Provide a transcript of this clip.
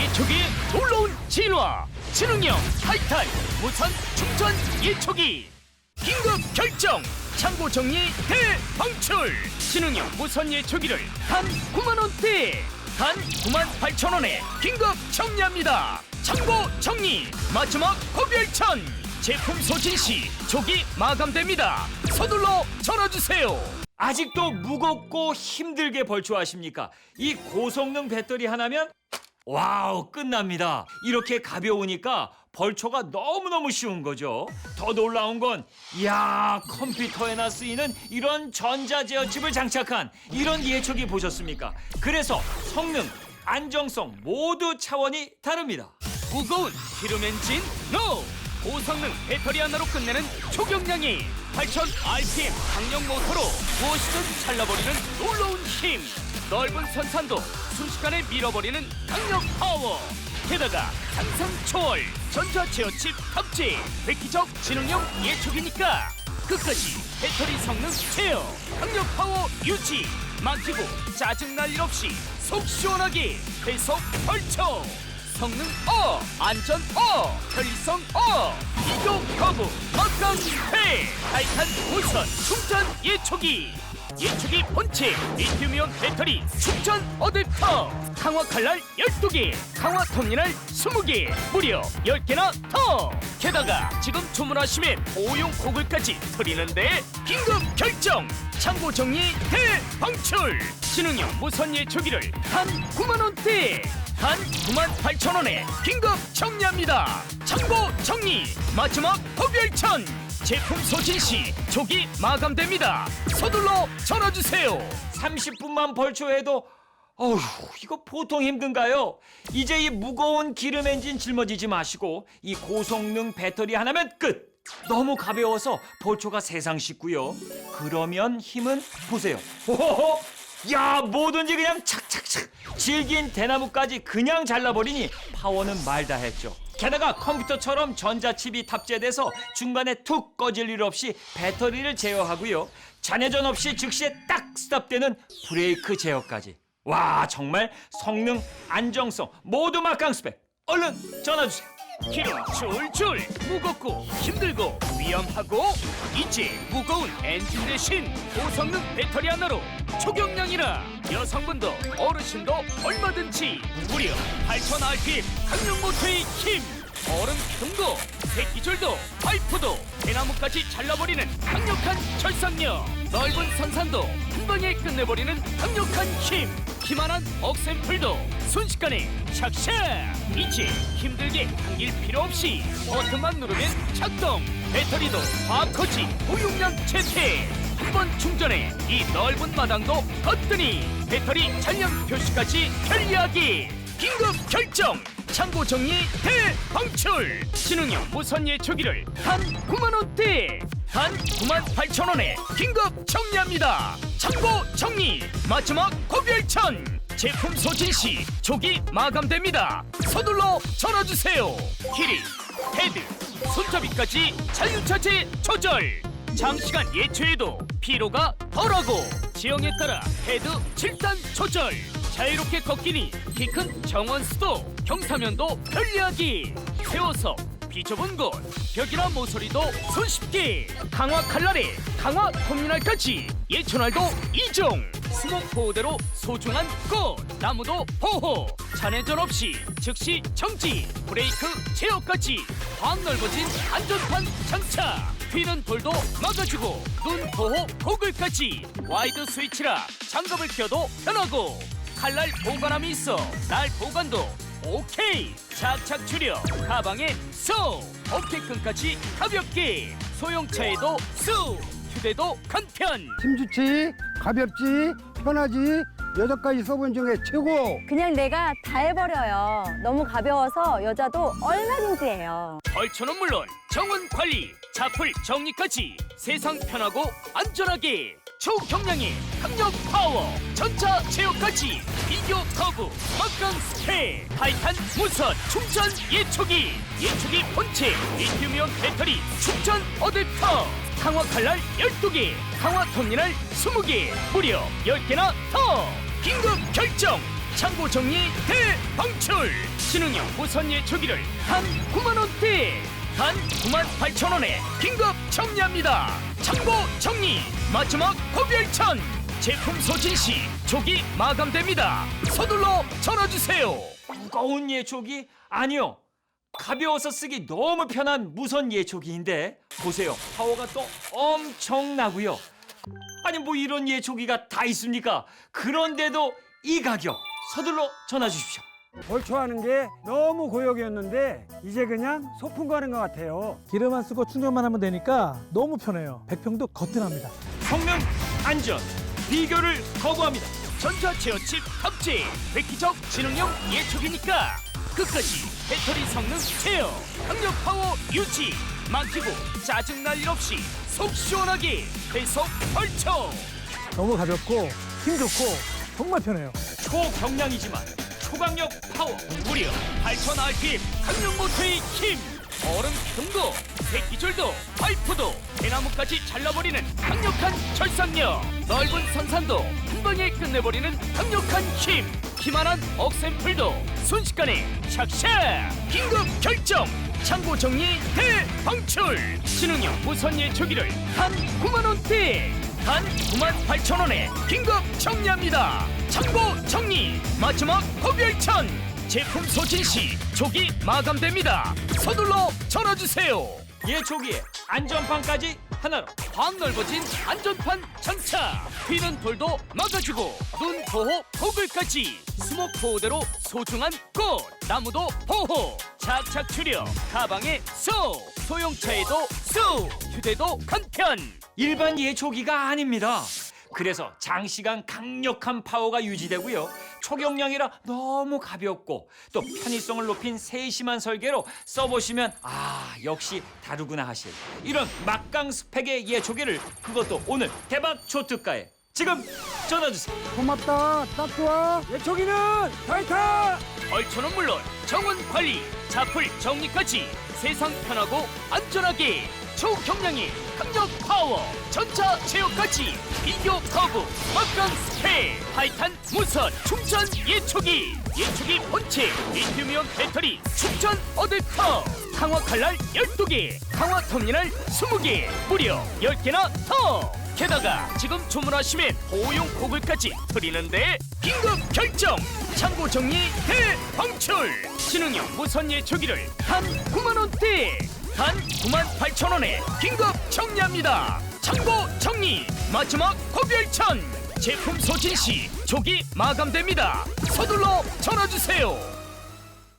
예초기의 놀라운 진화. 지능형 타이탄 무선 충전 예초기. 긴급 결정. 창고 정리 대방출. 지능형 무선 예초기를 단 9만원대. 단 9만 8천원에 긴급 정리합니다. 창고 정리. 마지막 고별천. 제품 소진 시 조기 마감됩니다. 서둘러 전화주세요. 아직도 무겁고 힘들게 벌초하십니까? 이 고성능 배터리 하나면 와우 끝납니다. 이렇게 가벼우니까 벌초가 너무너무 쉬운 거죠. 더 놀라운 건 이야 컴퓨터에나 쓰이는 이런 전자제어칩을 장착한 이런 예초기 보셨습니까? 그래서 성능, 안정성 모두 차원이 다릅니다. 무거운 기름 엔진 노 고성능 배터리 하나로 끝내는 초경량이 8000 RPM 강력 모터로 무엇이든 잘라버리는 놀라운 힘 넓은 선산도 순식간에 밀어버리는 강력 파워. 게다가 상상 초월 전자 제어칩 탑재 획기적 지능형 예초기니까 끝까지 배터리 성능 제어 강력 파워 유지 막히고 짜증날 일 없이 속 시원하게 배속 벌쳐. 성능 어 안전 어 편리성 어 비교 거부 막강패 타이탄 무선 충전 예초기 예초기 본체 리튬이온 배터리 충전 어댑터. 강화 칼날 12개 강화 터미널 20개 무려 10개나 더. 게다가 지금 주문하시면 보용 고글까지 드리는데 긴급 결정. 창고 정리 대방출. 지능형 무선 예초기를 단 9만원대 단 9만 8천원에 긴급 정리합니다. 창고 정리. 마지막 고별천 제품 소진 시 조기 마감됩니다 서둘러 전화 주세요 30분만 벌초해도 어휴 이거 보통 힘든가요? 이제 이 무거운 기름 엔진 짊어지지 마시고 이 고성능 배터리 하나면 끝. 너무 가벼워서 벌초가 세상 쉽고요. 그러면 힘은 보세요. 호호호. 야 뭐든지 그냥 착착착 질긴 대나무까지 그냥 잘라버리니 파워는 말다 했죠. 게다가 컴퓨터처럼 전자칩이 탑재돼서 중간에 툭 꺼질 일 없이 배터리를 제어하고요. 잔여전 없이 즉시에 딱 스탑되는 브레이크 제어까지. 와 정말 성능, 안정성 모두 막강 스펙. 얼른 전화 주세요. 기름 줄줄 무겁고 힘들고 위험하고 이제 무거운 엔진 대신 고성능 배터리 하나로 초경량이라 여성분도 어르신도 얼마든지 무려 8000 RPM 강력 모터의 힘 얼음 기둥도 새끼줄도 파이프도 대나무까지 잘라버리는 강력한 절삭력 넓은 선산도 한 방에 끝내버리는 강력한 힘 기만한 억샘플도 순식간에 샥샥 이제 힘들게 당길 필요 없이 버튼만 누르면 작동! 배터리도 과커지 보용량 채택 한 번 충전해 이 넓은 마당도 거뜬히 배터리 잔량 표시까지 편리하게 긴급 결정 창고 정리 대방출! 지능형 무선 예초기를 단 9만 원대! 단 9만 8천 원에 긴급 정리합니다. 창고 정리 마지막 고별천! 제품 소진 시 조기 마감됩니다. 서둘러 전화 주세요. 길이 헤드 손잡이까지 자유차제 조절! 장시간 예초에도 피로가 덜하고 지형에 따라 헤드 7단 조절 자유롭게 걷기니 키 큰 정원 수도 경사면도 편리하기. 세워서 비좁은 곳 벽이나 모서리도 손쉽게. 강화 칼날에 강화 터미널까지 예초날도 이종. 스모크호대로 소중한 꽃 나무도 보호. 잔해전 없이 즉시 정지. 브레이크 제어까지. 광 넓어진 안전판 장착 휘는 돌도 막아주고 눈 보호 고글까지. 와이드 스위치라 장갑을 껴도 편하고 칼날 보관함이 있어. 날 보관도 오케이. 착착 줄여. 가방에 쏙 어깨끈까지 가볍게. 소형차에도 쑥 휴대도 간편. 힘 좋지, 가볍지, 편하지, 여자까지 써본 중에 최고. 그냥 내가 다 해버려요. 너무 가벼워서 여자도 얼마든지 해요. 벌초는 물론 정원 관리, 자풀 정리까지 세상 편하고 안전하게 초경량의 강력 파워, 전자 제어까지 비교 거부, 막강 스페, 타이탄 무선 충전 예초기, 예초기 본체, 리튬이온 배터리 충전 어댑터, 강화 칼날 12개, 강화 터미널 20개, 무려 10개나 더! 긴급 결정! 창고 정리 대방출! 신흥용 무선 예초기를 단 9만 원대 단 9만 8천 원에 긴급 정리합니다 참고 정리 마지막 고별천 제품 소진 시 조기 마감됩니다 서둘러 전화주세요 무거운 예초기? 아니요. 가벼워서 쓰기 너무 편한 무선 예초기인데 보세요. 파워가 또 엄청나고요. 아니 뭐 이런 예초기가 다 있습니까? 그런데도 이 가격 서둘러 전화 주십시오. 벌초하는 게 너무 고역이었는데 이제 그냥 소풍 가는 것 같아요. 기름만 쓰고 충전만 하면 되니까 너무 편해요. 백평도 거뜬합니다. 성능, 안전, 비교를 거부합니다. 전자 제어 칩 탑재 획기적 지능형 예초기니까 끝까지 배터리 성능 제어 강력 파워 유지 막히고 짜증날 일 없이 속 시원하게 배속 펼쳐 너무 가볍고 힘 좋고 정말 편해요. 초경량이지만 초강력 파워. 무려 8000rpm 강력 모터의 힘. 얼음 기둥도 새끼줄도 파이프도 대나무까지 잘라버리는 강력한 절삭력. 넓은 선산도 한 방에 끝내버리는 강력한 힘. 기만한 억센풀도 순식간에 샥샥 긴급 결정! 창고 정리 대방출! 신흥용 무선 예초기를 단 9만원대 단 9만 8천원에 긴급 정리합니다. 창고 정리 마지막 고별천. 제품 소진 시 조기 마감됩니다. 서둘러 전화주세요. 예 초기에 안전판까지 하나로. 광 넓어진 안전판 장착 비는 돌도 막아주고 눈 보호 고글까지. 스모크 보호대로 소중한 꽃 나무도 보호. 착착 추려 가방에 쏙 소형차에도 쏙 휴대도 간편 일반 예초기가 아닙니다. 그래서 장시간 강력한 파워가 유지되고요. 초경량이라 너무 가볍고 또 편의성을 높인 세심한 설계로 써보시면 아 역시 다르구나 하실 이런 막강 스펙의 예초기를 그것도 오늘 대박 초특가에 지금 전화 주세요. 고맙다. 딱 좋아. 예초기는 타이타. 얼초는 물론 정원 관리, 자풀 정리까지 세상 편하고 안전하게 초경량의 강력 파워, 전자 제어까지 비교 거부, 막강 스펙, 타이탄 무선 충전 예초기, 예초기 본체, 리튬이온 배터리 충전 어댑터, 강화 칼날 12개, 강화 터미널 20개, 무려 10개나 더! 게다가 지금 주문하시면 보호용 고글까지 드리는데 긴급 결정! 창고 정리 대방출! 신흥용 무선 예초기를 단 9만 원대 단 9만 8천 원에 긴급 정리합니다. 창고 정리 마지막 고별천. 제품 소진 시 조기 마감됩니다. 서둘러 전화 주세요